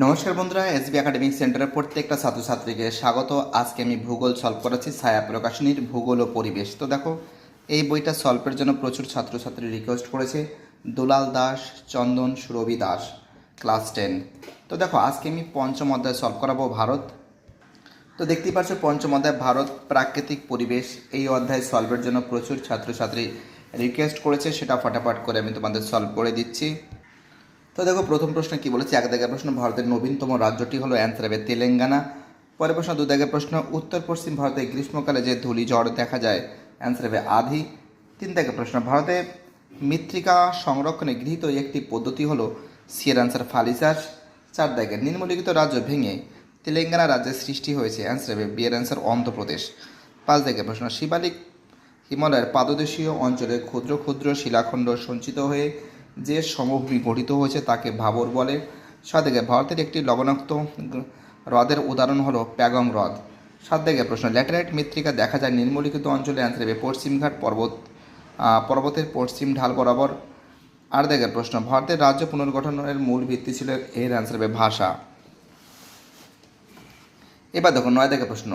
নমস্কার বন্ধুরা SB academic সেন্টারের প্রত্যেকটা ছাত্রছাত্রীকে স্বাগত। আজকে আমি ভূগোল সলভ করাচ্ছি ছায়া প্রকাশনীর ভূগোল ও পরিবেশ। তো দেখো, এই বইটা সলভের জন্য প্রচুর ছাত্রছাত্রী রিকোয়েস্ট করেছে। দুলাল দাস, চন্দন, সুরভি দাস ক্লাস টেন তো দেখো, আজকে আমি পঞ্চম অধ্যায় সলভ করাবো ভারত। তো দেখতেই পাচ্ছ, পঞ্চম অধ্যায় ভারত, প্রাকৃতিক পরিবেশ। এই অধ্যায় সলভের জন্য প্রচুর ছাত্রছাত্রী রিকোয়েস্ট করেছে, সেটা ফটাফট করে আমি তোমাদের সলভ করে দিচ্ছি। তো দেখো, প্রথম প্রশ্ন কি বলেছে? এক দাগের প্রশ্ন, ভারতের নবীনতম রাজ্যটি হলো অ্যান্সার হবে তেলেঙ্গানা। পরের প্রশ্ন দু দাগের প্রশ্ন উত্তর পশ্চিম ভারতে গ্রীষ্মকালে যে ধূলি ঝড় দেখা যায়, অ্যান্সার হবে আধি। তিন দাগের প্রশ্ন, ভারতে মৃত্তিকা সংরক্ষণে গৃহীত একটি পদ্ধতি হলো সিয়ের অ্যান্সার ফালিসাস চার দাগের নিম্নলিখিত রাজ্য ভেঙে তেলেঙ্গানা রাজ্যের সৃষ্টি হয়েছে, অ্যান্সার হবে বিয়ের অ্যান্সার অন্ধ্রপ্রদেশ। পাঁচ দাগের প্রশ্ন, শিবালিক হিমালয়ের পাদদেশীয় অঞ্চলে ক্ষুদ্র ক্ষুদ্র শিলাখণ্ড সঞ্চিত হয়ে যে সমভূমি গঠিত হয়েছে তাকে ভাবর বলে। সাত ভারতের একটি লবণাক্ত হ্রদের উদাহরণ হলো প্যাগং হ্রদ। সাত প্রশ্ন, ল্যাটেরাইট মৃত্তিকা দেখা যায় নিম্নলিখিত অঞ্চলে অ্যান্সার হবে পশ্চিমঘাট পর্বত পর্বতের পশ্চিম ঢাল বরাবর। আর দেখের প্রশ্ন, ভারতের রাজ্য পুনর্গঠনের মূল ভিত্তি ছিল এর অ্যান্সার হবে ভাষা। এবার দেখো নয় থেকে প্রশ্ন,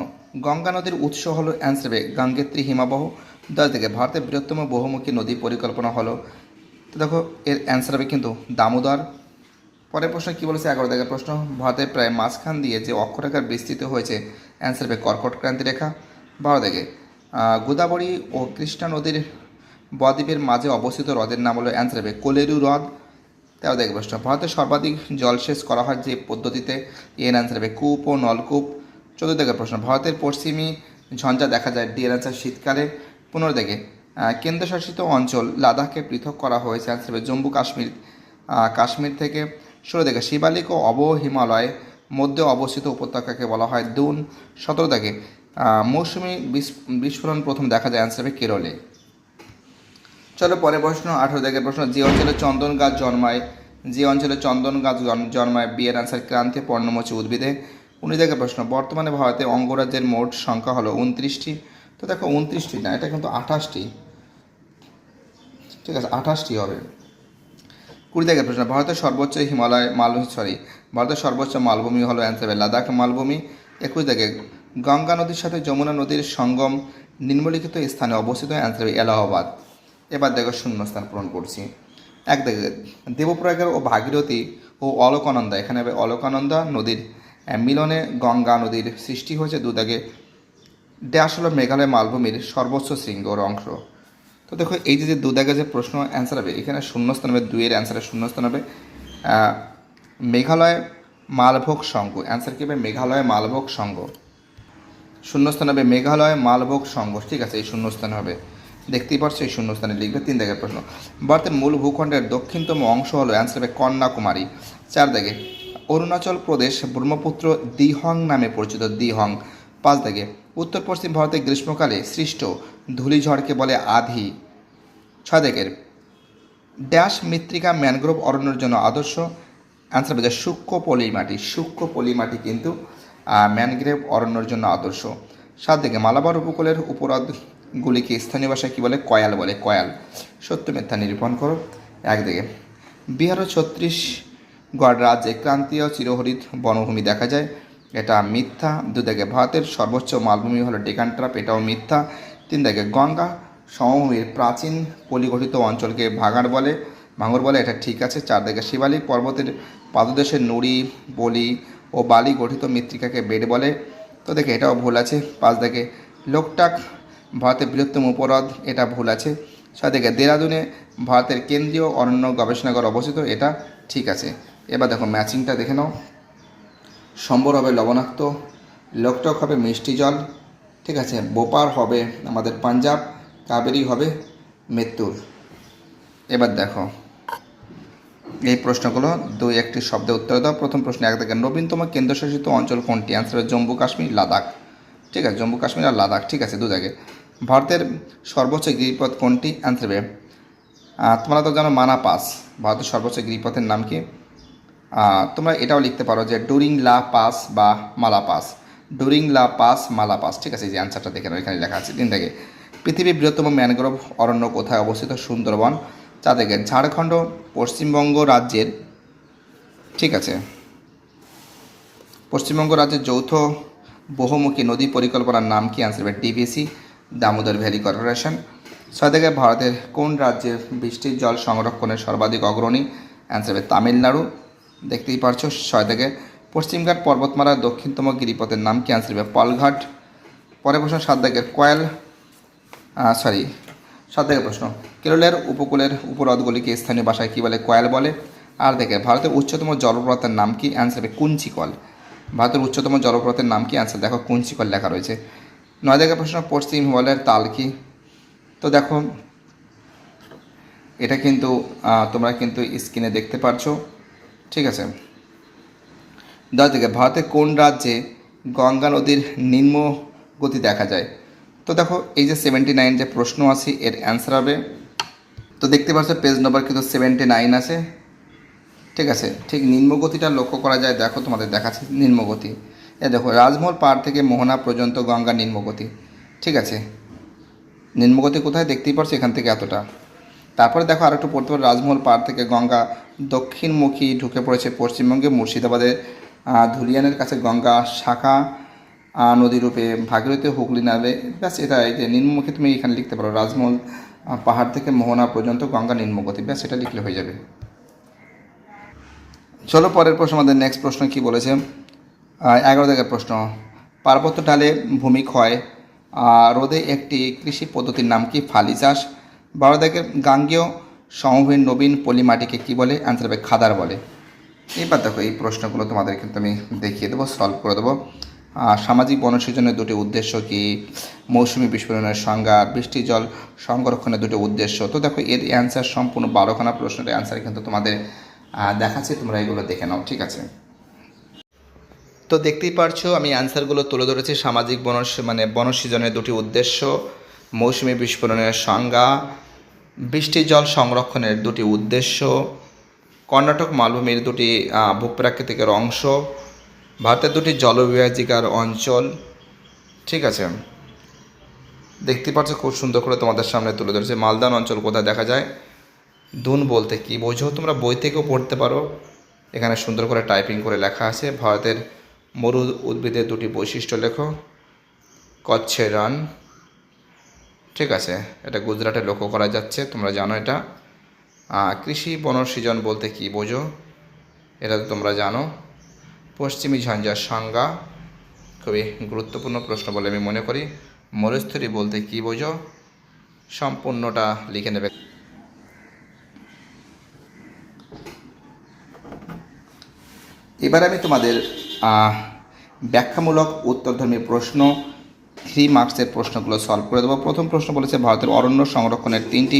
গঙ্গা নদীর উৎস হলো অ্যান্সার হবে গাঙ্গেত্রী হিমাবহ। দশ থেকে ভারতের বৃহত্তম বহুমুখী নদী পরিকল্পনা হলো তো দেখো এর অ্যান্সার হবে কিন্তু দামোদর। পরের প্রশ্ন কী বলেছে? এগারো থেকে প্রশ্ন। ভারতের প্রায় মাঝখান দিয়ে যে অক্ষরেখার বিস্তৃত হয়েছে অ্যান্সার হবে কর্কট ক্রান্তি রেখা। বারো আহ, গোদাবরী ও কৃষ্ণা নদীর বদ্বীপের মাঝে অবস্থিত হ্রদের নাম হলো অ্যান্সার হবে কোলেরু হ্রদ। তেরো থেকে প্রশ্ন। ভারতে সর্বাধিক জলসেচ করা হয় যে পদ্ধতিতে? এর অ্যান্সার হবে কূপ ও নলকূপ। চোদ্দ থেকে প্রশ্ন। ভারতের পশ্চিমী ঝঞ্ঝা দেখা যায় ডি অ্যান্সার শীতকালে। পনেরো আহ, কেন্দ্রশাসিত অঞ্চল লাদাখকে পৃথক করা হয়েছে অ্যান্সার হবে জম্মু কাশ্মীর কাশ্মীর থেকে ষোলো থেকে শিবালিক ও অব হিমালয় মধ্যে অবস্থিত উপত্যকাকে বলা হয় দুন সতেরো থেকে মৌসুমি বিস্ফোরণ প্রথম দেখা যায় অ্যান্সার কেরলে। চলো পরের প্রশ্ন, আঠেরো থেকে প্রশ্ন। যে অঞ্চলে চন্দন গাছ জন্মায়, যে অঞ্চলে চন্দন গাছ জন্মায়, বিয়ের আনসার ক্রান্তি পর্ণমোচী উদ্ভিদে। উনিশ থেকে প্রশ্ন, বর্তমানে ভারতে অঙ্গরাজ্যের মোট সংখ্যা হলো উনত্রিশটি। তো দেখো, উনত্রিশটি না, এটা কিন্তু আঠাশটি। ঠিক আছে, আঠাশটি হবে। কুড়ি থেকে প্রশ্ন ভারতের সর্বোচ্চ হিমালয় মাল সরি ভারতের সর্বোচ্চ মালভূমি হলো অ্যান্সার লাদাখ মালভূমি। একুশ থেকে গঙ্গা নদীর সাথে যমুনা নদীর সঙ্গম নিম্নলিখিত স্থানে অবস্থিত অ্যান্সার হবে এলাহাবাদ। এবার দেখো শূন্যস্থান পূরণ করছি। এক দেখে দেবপ্রয়াগের ও ভাগীরথী ও অলকানন্দা, এখানে হবে অলকানন্দা নদীর মিলনে গঙ্গা নদীর সৃষ্টি হয়েছে। দুদাগে ড্যাশ হলো মেঘালয় মালভূমির সর্বোচ্চ শৃঙ্গর অংশ। তো দেখো, এই যে দু দুদাগে যে প্রশ্ন অ্যান্সার হবে, এখানে শূন্যস্থান হবে, দুইয়ের অ্যান্সারের শূন্যস্থান হবে। মেঘালয় মালভোগ সংঘ অ্যান্সার কী হবে? মেঘালয় মালভোগ সংঘ শূন্যস্থান হবে মেঘালয় মালভোগ সংঘ ঠিক আছে, এই শূন্যস্থান হবে। দেখতেই পারছ এই শূন্যস্থানে লিখবে তিন দাগের প্রশ্ন। ভারতের মূল ভূখণ্ডের দক্ষিণতম অংশ হলো অ্যান্সার হবে কন্যাকুমারী। চার দাগে, অরুণাচল প্রদেশ ব্রহ্মপুত্র দিহং নামে পরিচিত, দিহং। পাঁচ দাগে উত্তর পশ্চিম ভারতে গ্রীষ্মকালে সৃষ্ট ধূলিঝড়কে বলে আধি ছয় দাগের ড্যাশ মৃত্তিকা ম্যানগ্রোভ অরণ্যের জন্য আদর্শ। অ্যান্সার যে সূক্ষ্ম পলি মাটি সূক্ষ্ম পলি মাটি কিন্তু ম্যানগ্রেভ অরণ্যের জন্য আদর্শ। সাত দিকে মালাবার উপকূলের উপহ্রদগুলিকে স্থানীয় ভাষায় কী বলে? কয়াল বলে, কয়াল। সত্য মিথ্যা নিরূপণ করো। একদিকে বিহার ও ছত্রিশগড় রাজ্যে ক্রান্তীয় চিরহরিত বনভূমি দেখা যায়। এটা মিথ্যা, দু দিকে ভারতের সর্বোচ্চ মালভূমি হলো ডেকান ট্রাপ এটাও মিথ্যা। তিন দিকে গঙ্গা, সমভূমির প্রাচীন পলিগঠিত অঞ্চলকে ভাঙাড় বলে, ভাঙর বলে এটা ঠিক আছে। চার দিকে শিবালিক পর্বতের পাদদেশে নুড়ি, বলি ও বালি গঠিত মৃত্তিকাকে বেড বলে। তো দেখে এটাও ভুল আছে। পাঁচ দিকে লোকটাক, ভারতের বৃহত্তম উপহ্রদ এটা ভুল আছে। ছয় দিকে দেরাদুনে ভারতের কেন্দ্রীয় অরণ্য গবেষণাগার অবস্থিত, এটা ঠিক আছে। এবার দেখো ম্যাচিংটা দেখে নাও। সম্বর হবে লবণাক্ত, লোকটক হবে মিষ্টি জল, ঠিক আছে? বোপার হবে আমাদের পাঞ্জাব, কাবেরি হবে মৃত্যুর এবার দেখো, এই প্রশ্নগুলো দুই একটি শব্দে উত্তর দাও। প্রথম প্রশ্ন এক থেকে নবীনতম কেন্দ্রশাসিত অঞ্চল কোনটি? অ্যান্সার জম্মু কাশ্মীর, লাদাখ। ঠিক আছে? জম্মু কাশ্মীর আর লাদাখ, ঠিক আছে? দু জায়গায়। ভারতের সর্বোচ্চ গিরিপথ কোনটি? অ্যান্সার তোমরা তো জানো মানা পাস ভারতের সর্বোচ্চ গিরিপথের নাম কি? তোমরা এটাও লিখতে পারো যে ডুরিং লা পাস বা মালা পাস ডুরিং লা পাস মালা পাস ঠিক আছে যে অ্যান্সারটা দেখে নাও, এখানে লেখা আছে। তিন থেকে, পৃথিবীর বৃহত্তম ম্যানগ্রোভ অরণ্য কোথায় অবস্থিত? সুন্দরবন। চা থেকে ঝাড়খণ্ড, পশ্চিমবঙ্গ রাজ্যের, ঠিক আছে, পশ্চিমবঙ্গ রাজ্যের যৌথ বহুমুখী নদী পরিকল্পনার নাম কি? অ্যান্সার হবে ডিভিসি দামোদর ভ্যালি কর্পোরেশন। ছয় থেকে ভারতের কোন রাজ্যে বৃষ্টির জল সংরক্ষণের সর্বাধিক অগ্রণী? অ্যান্সার হবে তামিলনাড়ু। দেখতেই পারছ, ছয় থেকে পশ্চিমঘাট পর্বতমালার দক্ষিণতম গিরিপথের নাম কি? অ্যান্সার হবে পলঘাট। পরে প্রশ্ন, সাত দাগের কয়েল। সরি সাত দাগের প্রশ্ন, কেরলের উপকূলের উপহ্রদগুলিকে স্থানীয় ভাষায় কী বলে? কয়েল বলে। আর দেখে ভারতের উচ্চতম জলপ্রপাতের নাম কি? অ্যান্সার হবে কুঞ্চিকল। ভারতের উচ্চতম জলপ্রপাতের নাম কি? অ্যান্সার দেখো, কুঞ্চিকল লেখা রয়েছে। নয় দাগের প্রশ্ন, পশ্চিম হিমালয়ের তাল কি? তো দেখো, এটা কিন্তু তোমরা কিন্তু স্ক্রিনে দেখতে পারছ। ঠিক আছে। দশ দিকে ভারতের কোন রাজ্যে গঙ্গা নদীর নিম্ন গতি দেখা যায়? তো দেখো, এই যে সেভেন্টি নাইন যে প্রশ্ন আছে, এর অ্যান্সার হবে। তো দেখতে পাচ্ছ পেজ নম্বর কিন্তু সেভেন্টি নাইন আছে। ঠিক আছে, ঠিক নিম্নগতিটা লক্ষ্য করা যায়। দেখো, তোমাদের দেখাচ্ছে নিম্নগতি এ দেখো, রাজমহল পাড় থেকে মোহনা পর্যন্ত গঙ্গা নিম্নগতি ঠিক আছে নিম্নগতি কোথায়? দেখতেই পারছ এখান থেকে এতটা। তারপরে দেখো আর একটু পড়তে পারো, রাজমহল পাড় থেকে গঙ্গা দক্ষিণমুখী ঢুকে পড়েছে পশ্চিমবঙ্গে, মুর্শিদাবাদের ধুলিয়ানের কাছে গঙ্গা শাখা নদী রূপে ভাগীরথী হুগলি নামে। ব্যাস, এটা এই যে নিম্নমুখী তুমি এখানে লিখতে পারো, রাজমহল পাহাড় থেকে মোহনা পর্যন্ত গঙ্গা নিম্নগতি। ব্যাস, এটা লিখলে হয়ে যাবে। চলো পরের প্রশ্ন, আমাদের নেক্সট প্রশ্ন কি বলেছে? এগারো দাগের প্রশ্ন। পার্বত্য ঢালে ভূমি ক্ষয় রোধে একটি কৃষি পদ্ধতির নাম কি? ফালি চাষ। বারো দাগের গাঙ্গেয় সমভূমির নবীন পলি মাটিকে কী বলে? অ্যান্সার হবে খাদার বলে। এবার দেখো, এই প্রশ্নগুলো তোমাদের কিন্তু আমি দেখিয়ে দেবো সলভ করে দেবো। সামাজিক বনসৃজনের দুটি উদ্দেশ্য কি? মৌসুমি বিস্ফোরণের সংজ্ঞা, বৃষ্টি, জল সংরক্ষণের দুটি উদ্দেশ্য। তো দেখো, এর অ্যান্সার সম্পূর্ণ বারোখানা প্রশ্নের অ্যান্সার কিন্তু তোমাদের দেখাচ্ছি, তোমরা এগুলো দেখে নাও, ঠিক আছে? তো দেখতেই পারছ, আমি অ্যান্সারগুলো তুলে ধরেছি, সামাজিক বনস মানে বনসৃজনের দুটি উদ্দেশ্য, মৌসুমি বিস্ফোরণের সংজ্ঞা বৃষ্টি জল সংরক্ষণের দুটি উদ্দেশ্য, কর্ণাটক মালভূমির দুটি ভূপ্রাকৃতিকের অংশ, ভারতের দুটি জলবিভাজিকার অঞ্চল। ঠিক আছে? দেখতে পাচ্ছ খুব সুন্দর করে তোমাদের সামনে তুলে ধরেছে। মালদান অঞ্চল কোথায় দেখা যায়? দুন বলতে কি বোঝো? তোমরা বই থেকেও পড়তে পারো। এখানে সুন্দর করে টাইপিং করে লেখা আছে। ভারতের মরু উদ্ভিদের দুটি বৈশিষ্ট্য লেখো। কচ্ছে রান ঠিক আছে, এটা গুজরাটে লক্ষ্য করা যাচ্ছে, তোমরা জানো এটা। কৃষি বনসৃজন বলতে কি বোঝো? এটা তো তোমরা জানো। পশ্চিমী ঝঞ্ঝার সংজ্ঞা খুবই গুরুত্বপূর্ণ প্রশ্ন বলে আমি মনে করি। মরুস্থলী বলতে কি বোঝো? সম্পূর্ণটা লিখে নেবে। এবার আমি তোমাদের ব্যাখ্যামূলক উত্তরধর্মী প্রশ্ন থ্রি মার্কসের প্রশ্নগুলো সলভ করে দেবো। প্রথম প্রশ্ন বলেছে, ভারতের অরণ্য সংরক্ষণের তিনটি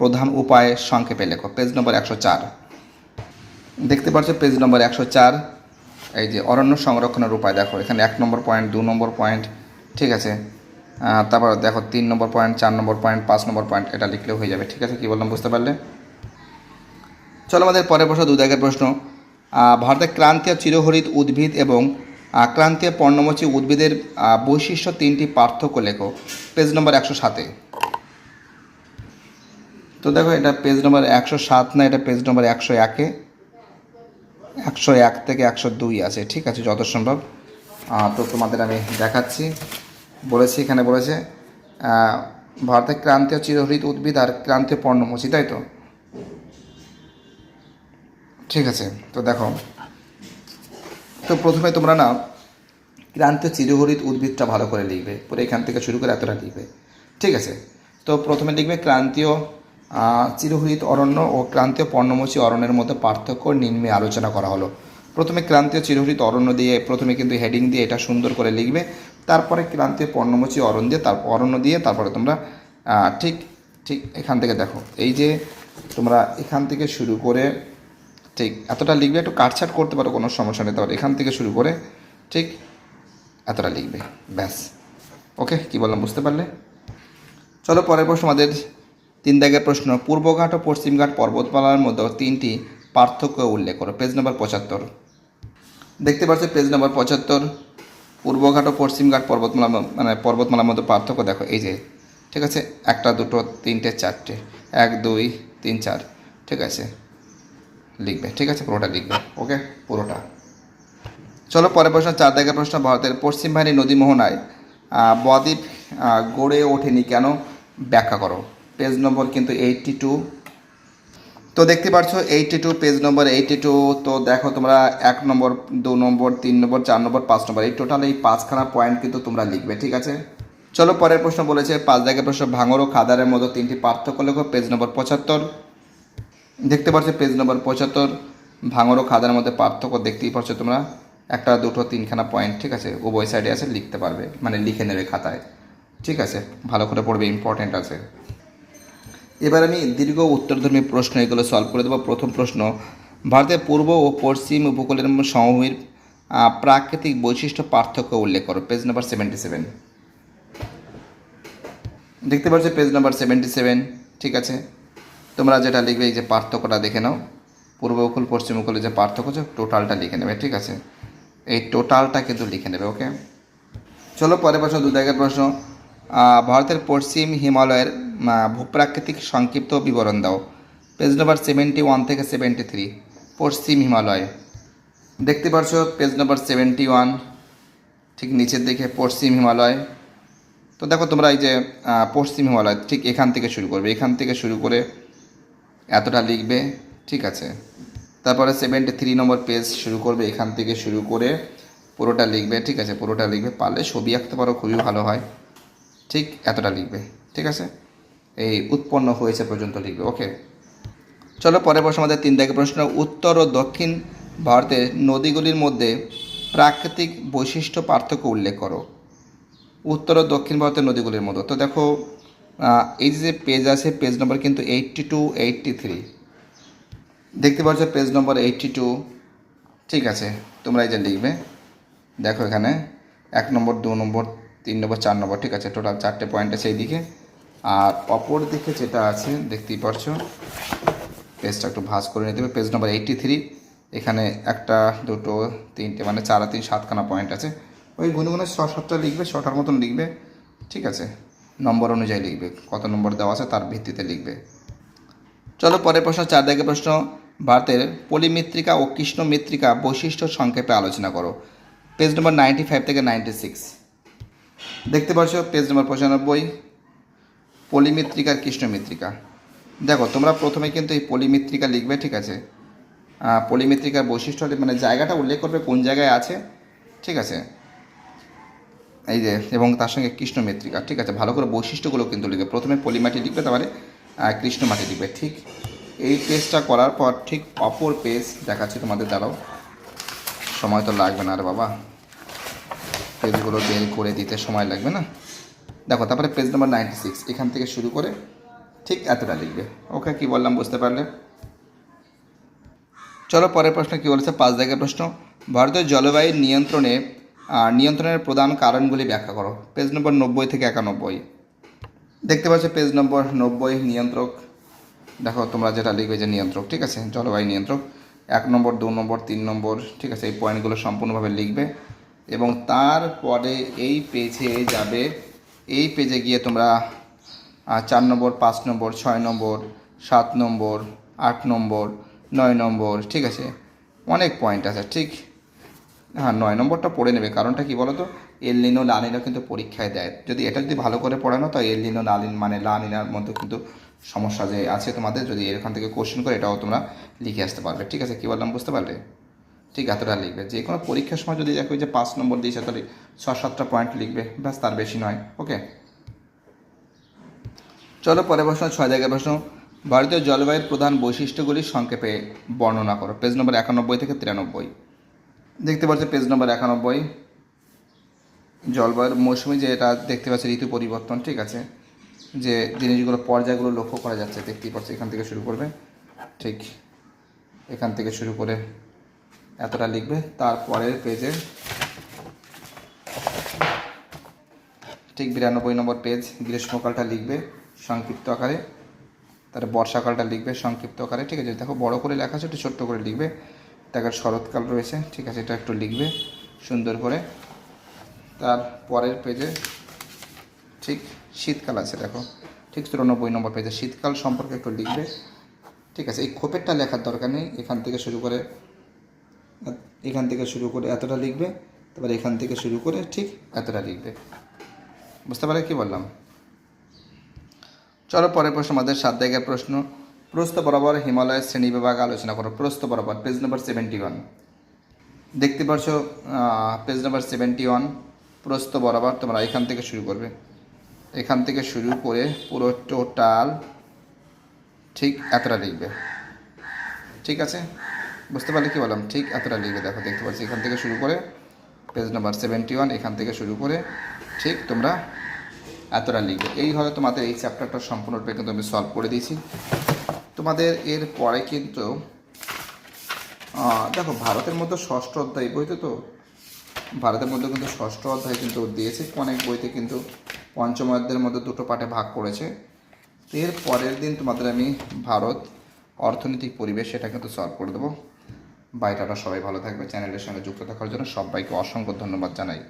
প্রধান উপায় সংক্ষেপে লেখো পেজ নম্বর একশো চার। দেখতে পাচ্ছ, পেজ নম্বর একশো চার, এই যে অরণ্য সংরক্ষণের উপায় দেখো। এখানে এক নম্বর পয়েন্ট, দু নম্বর পয়েন্ট, ঠিক আছে? তারপর দেখো, তিন নম্বর পয়েন্ট, চার নম্বর পয়েন্ট, পাঁচ নম্বর পয়েন্ট, এটা লিখলেও হয়ে যাবে, ঠিক আছে? কী বললাম, বুঝতে পারলে? চলো আমাদের পরের প্রশ্ন দু দাগের প্রশ্ন। ভারতের ক্রান্তীয় চিরহরিত উদ্ভিদ এবং ক্রান্তীয় পর্ণমোচী উদ্ভিদের বৈশিষ্ট্য তিনটি পার্থক্য লেখো। পেজ নম্বর একশো সাতে। তো দেখো, এটা পেজ নম্বর একশো সাত না, এটা পেজ নম্বর একশো একে। একশো এক থেকে একশো দুই আছে, ঠিক আছে, যত সম্ভব। তো তোমাদের আমি দেখাচ্ছি। বলেছি, এখানে বলেছে ভারতের ক্রান্তীয় চিরহরিত উদ্ভিদ আর ক্রান্তীয় পর্ণমোচী তাই তো? ঠিক আছে, তো দেখো তো প্রথমে তোমরা না ক্রান্তীয় চিরহরিত উদ্ভিদটা ভালো করে লিখবে। পরে এখান থেকে শুরু করে এতটা লিখবে। ঠিক আছে? তো প্রথমে লিখবে ক্রান্তীয় চিরহরিত অরণ্য ও ক্রান্তীয় পর্ণমোচী অরণ্যের মধ্যে পার্থক্য নিম্নে আলোচনা করা হলো। প্রথমে ক্রান্তীয় চিরহরিত অরণ্য দিয়ে প্রথমে কিন্তু হেডিং দিয়ে এটা সুন্দর করে লিখবে। তারপরে ক্রান্তীয় পর্ণমোচী অরণ্য দিয়ে তার, অরণ্য দিয়ে তারপরে তোমরা ঠিক ঠিক এখান থেকে দেখো। এই যে তোমরা এখান থেকে শুরু করে ঠিক, এতটা লিখবে, একটু কাটছাট করতে পারো, কোনো সমস্যা নেই তাহলে এখান থেকে শুরু করে, ঠিক, এতটা লিখবে, ব্যাস। ওকে, কি বললাম, বুঝতে পারলে? চলো, পরের প্রশ্ন আমাদের, তিন দাগের প্রশ্ন পূর্বঘাট ও পশ্চিমঘাট পর্বতমালার মধ্যে তিনটি পার্থক্য উল্লেখ করো পেজ নম্বর পঁচাত্তর। দেখতে পাচ্ছ পেজ নম্বর পঁচাত্তর পূর্বঘাট ও পশ্চিমঘাট পর্বতমালা মানে পর্বতমালার মধ্যে পার্থক্য দেখো, এই যে, ঠিক আছে, একটা, দুটো, তিনটে, চারটে, এক, দুই, তিন, চার, ঠিক আছে। লিখবে, ঠিক আছে? পুরোটা লিখবে, ওকে? পুরোটা। চলো, পরের প্রশ্ন, চার দাগের প্রশ্ন, ভারতের পশ্চিম বাহিনী নদী মোহনায় বদ্বীপ গড়ে ওঠেনি কেন? ব্যাখ্যা করো। পেজ নম্বর কিন্তু এইটটি টু। তো দেখতে পাচ্ছ eighty two, page number eighty two. তো দেখো তোমরা, এক নম্বর, দু নম্বর, তিন নম্বর, চার নম্বর, পাঁচ নম্বর, এই টোটাল এই পাঁচখানা পয়েন্ট কিন্তু তোমরা লিখবে, ঠিক আছে? চলো, পরের প্রশ্ন বলেছে, পাঁচ দাগের প্রশ্ন ভাঙর ও খাদারের মতো তিনটি পার্থক্য লেখো, পেজ নম্বর পঁচাত্তর। দেখতে পাচ্ছ পেজ নম্বর পঁচাত্তর। ভাঙর ও খাদার মধ্যে পার্থক্য দেখতেই পাচ্ছ তোমরা। একটা, দুটো, তিনখানা পয়েন্ট ঠিক আছে? উভয় সাইডে আছে, লিখতে পারবে। মানে লিখে নেবে খাতায়। ঠিক আছে? ভালো করে পড়বে ইম্পর্টেন্ট আছে। এবার আমি দীর্ঘ উত্তরধর্মী প্রশ্ন এগুলো সলভ করে দেবো। প্রথম প্রশ্ন, ভারতের পূর্ব ও পশ্চিম উপকূলের সমভূমির প্রাকৃতিক বৈশিষ্ট্য পার্থক্য উল্লেখ করো। পেজ নাম্বার সেভেন্টি সেভেন দেখতে পাচ্ছ পেজ নাম্বার সেভেন্টি সেভেন ঠিক আছে? তোমরা যেটা লিখবে, এই যে পার্থক্যটা দেখে নাও। পূর্ব উপকূল পশ্চিম উপকূলে যে পার্থক্য আছে টোটালটা লিখে নেবে, ঠিক আছে? এই টোটালটা কিন্তু লিখে নেবে, ওকে? চলো, পরের প্রশ্ন, দু দাগের প্রশ্ন। ভারতের পশ্চিম হিমালয়ের ভূপ্রাকৃতিক সংক্ষিপ্ত বিবরণ দাও। পেজ নম্বর সেভেন্টি ওয়ান থেকে সেভেন্টি থ্রি পশ্চিম হিমালয়। দেখতে পাচ্ছ পেজ নম্বর সেভেন্টি ওয়ান ঠিক নিচের দিকে পশ্চিম হিমালয়। তো দেখো তোমরা এই যে পশ্চিম হিমালয়, ঠিক এখান থেকে শুরু করবে। এখান থেকে শুরু করে এতটা লিখবে, ঠিক আছে। তারপরে সেভেন্টি থ্রি নম্বর পেজ শুরু করবে, এখান থেকে শুরু করে পুরোটা লিখবে, ঠিক আছে, পুরোটা লিখবে। পারলে ছবি আঁকতে পারো, খুবই ভালো হয়। ঠিক এতটা লিখবে, ঠিক আছে? এই উৎপন্ন হয়েছে পর্যন্ত লিখবে ওকে চলো পরের প্রশ্ন আমাদের তিন দাগের প্রশ্ন, উত্তর ও দক্ষিণ ভারতের নদীগুলির মধ্যে প্রাকৃতিক বৈশিষ্ট্য পার্থক্য উল্লেখ করো। উত্তর ও দক্ষিণ ভারতের নদীগুলির মধ্যে। তো দেখো এই যে পেজ আছে পেজ নম্বর কিন্তু এইটটি টু এইটটি থ্রি দেখতে পাচ্ছ পেজ নম্বর এইটটি টু ঠিক আছে, তোমরা এই যে লিখবে। দেখো এখানে, এক নম্বর, দু নম্বর, তিন নম্বর, চার নম্বর, ঠিক আছে টোটাল চারটে পয়েন্ট আছে এইদিকে। আর অপর দিকে যেটা আছে, দেখতেই পারছ পেজটা একটু ভাঁজ করে নিতে হবে। পেজ নম্বর এইটটি থ্রি এখানে একটা, দুটো, তিনটে মানে চার তিন, সাতখানা পয়েন্ট আছে। ওই গুনে ছ সাতটা লিখবে, ছটার মতন লিখবে। ঠিক আছে নম্বর অনুযায়ী লিখবে, কত নম্বর দেওয়া আছে তার ভিত্তিতে লিখবে। চলো পরের প্রশ্ন চার দাগের প্রশ্ন। ভারতের পলিমৃত্তিকা ও কৃষ্ণ মৃত্তিকা বৈশিষ্ট্য সংক্ষেপে আলোচনা করো। পেজ নম্বর নাইনটি ফাইভ থেকে নাইনটি সিক্স দেখতে পাচ্ছ, পেজ নম্বর পঁচানব্বই পলিমৃত্তিকা আর কৃষ্ণ মৃত্তিকা দেখো, তোমরা প্রথমে কিন্তু এই পলিমৃত্তিকা লিখবে, ঠিক আছে? পলিমিত্রিকার বৈশিষ্ট্য মানে জায়গাটা উল্লেখ করবে কোন জায়গায় আছে, ঠিক আছে? এই যে, এবং তার সঙ্গে কৃষ্ণ মৃত্তিকা, ঠিক আছে? ভালো করে বৈশিষ্ট্যগুলো কিন্তু লিখবে। প্রথমে পলিমাটি লিখবে তারপরে কৃষ্ণ মাটি লিখবে, ঠিক? এই পেজটা করার পর ঠিক অপর পেজ দেখাচ্ছি তোমাদের দ্বারাও সময় তো লাগবে না রে বাবা। পেজগুলো বের করে দিতে সময় লাগবে না। দেখো, তারপরে পেজ নাম্বার নাইনটি সিক্স এখান থেকে শুরু করে ঠিক এতটা লিখবে। ওকে, কি বললাম, বুঝতে পারলে? চলো, পরের প্রশ্ন কি বলেছে? পাঁচ জায়গার প্রশ্ন। ভারতের জলবায়ু নিয়ন্ত্রণে নিয়ন্ত্রণের প্রধান কারণগুলি ব্যাখ্যা করো। পেজ নম্বর নব্বই থেকে একানব্বই। দেখতে পাচ্ছ পেজ নম্বর নব্বই, নিয়ন্ত্রক। দেখো, তোমরা যেটা লিখবে যে নিয়ন্ত্রক, ঠিক আছে? জলবায়ু নিয়ন্ত্রক। এক নম্বর, দু নম্বর, তিন নম্বর, ঠিক আছে? এই পয়েন্টগুলো সম্পূর্ণভাবে লিখবে। এবং তারপরে এই পেজে যাবে। এই পেজে গিয়ে তোমরা চার নম্বর, পাঁচ নম্বর, ছয় নম্বর, সাত নম্বর, আট নম্বর, নয় নম্বর, ঠিক আছে? অনেক পয়েন্ট আছে, ঠিক? হ্যাঁ নয় নম্বরটা পড়ে নেবে। কারণটা কি বলো তো এলিনো লালিনও কিন্তু পরীক্ষায় দেয়। যদি এটা যদি ভালো করে পড়ানো তো এল এলিনো লালিন মানে লালিনার মধ্যে কিন্তু সমস্যা যে আছে তোমাদের, যদি এখান থেকে কোশ্চেন করে এটাও তোমরা লিখে আসতে পারবে। ঠিক আছে? কী বললাম, বুঝতে পারলে? ঠিক, এতটা লিখবে। যে কোনো পরীক্ষার সময় যদি দেখো যে পাঁচ নম্বর দিয়েছে, তাহলে ছ সাতটা পয়েন্ট লিখবে। ব্যাস, তার বেশি নয়। ওকে চলো পরে প্রশ্ন, ছয় জায়গায় প্রশ্ন। ভারতীয় জলবায়ুর প্রধান বৈশিষ্ট্যগুলি সংক্ষেপে বর্ণনা করো। পেজ নম্বর একানব্বই থেকে তিরানব্বই। দেখতে পাচ্ছ পেজ নম্বর একানব্বই। জলবায়ুর মৌসুমি যে এটা দেখতে পাচ্ছি, ঋতু পরিবর্তন, ঠিক আছে? যে জিনিসগুলো, পর্যায়গুলো লক্ষ্য করা যাচ্ছে, দেখতেই পাচ্ছি, এখান থেকে শুরু করবে। ঠিক এখান থেকে শুরু করে এতটা লিখবে। তারপরের পেজে ঠিক বিরানব্বই নম্বর পেজ গ্রীষ্মকালটা লিখবে সংক্ষিপ্ত আকারে। তার বর্ষাকালটা লিখবে সংক্ষিপ্ত আকারে, ঠিক আছে? দেখো, বড় করে লেখা আছে, একটু ছোট্ট করে লিখবে। তারপর শরৎকাল রয়েছে, ঠিক আছে, এটা একটু লিখবে সুন্দর করে। তার পরের পেজে ঠিক শীতকাল আছে, দেখো। ঠিক চুরানব্বই নম্বর পেজে শীতকাল সম্পর্কে একটু লিখবে, ঠিক আছে। এই খোপেরটা লেখার দরকার নেই, এখান থেকে শুরু করে, এখান থেকে শুরু করে এতটা লিখবে, তারপর এখান থেকে শুরু করে ঠিক এতটা লিখবে। বুঝতে পারে কি বললাম? চলো পরের প্রশ্ন, আমাদের সাত জায়গার প্রশ্ন। প্রস্থ বরাবর হিমালয়ের শ্রেণি বিভাগ আলোচনা করো। প্রস্থ বরাবর পেজ নাম্বার সেভেন্টি ওয়ান দেখতে পাচ্ছ পেজ নাম্বার সেভেন্টি ওয়ান প্রস্থ বরাবর তোমরা এখান থেকে শুরু করবে। এখান থেকে শুরু করে পুরো টোটাল ঠিক এতটা লিখবে। ঠিক আছে? বুঝতে পারলে কি বললাম? ঠিক এতটা লিখবে, দেখো, দেখতে পাচ্ছি। এখান থেকে শুরু করে পেজ নাম্বার সেভেন্টি ওয়ান এখান থেকে শুরু করে ঠিক তোমরা এতটা লিখবে। এইভাবে তোমাদের এই চ্যাপ্টারটা সম্পূর্ণরূপে কিন্তু আমি সলভ করে দিয়েছি। তোমাদের এর পরে কিন্তু দেখো ভারতের মধ্যে ষষ্ঠ অধ্যায় বইতে তো, ভারতের মধ্যে কিন্তু ষষ্ঠ অধ্যায় কিন্তু দিয়েছে, অনেক বইতে কিন্তু পঞ্চম অধ্যায়ের মধ্যে দুটো পাঠে ভাগ করেছে। তো এর পরের দিন তোমাদের আমি ভারত অর্থনৈতিক পরিবেশ সেটা কিন্তু সলভ করে দেবো। বাইটাটা সবাই ভালো থাকবে, চ্যানেলের সঙ্গে যুক্ত থাকার জন্য সবাইকে অসংখ্য ধন্যবাদ জানাই।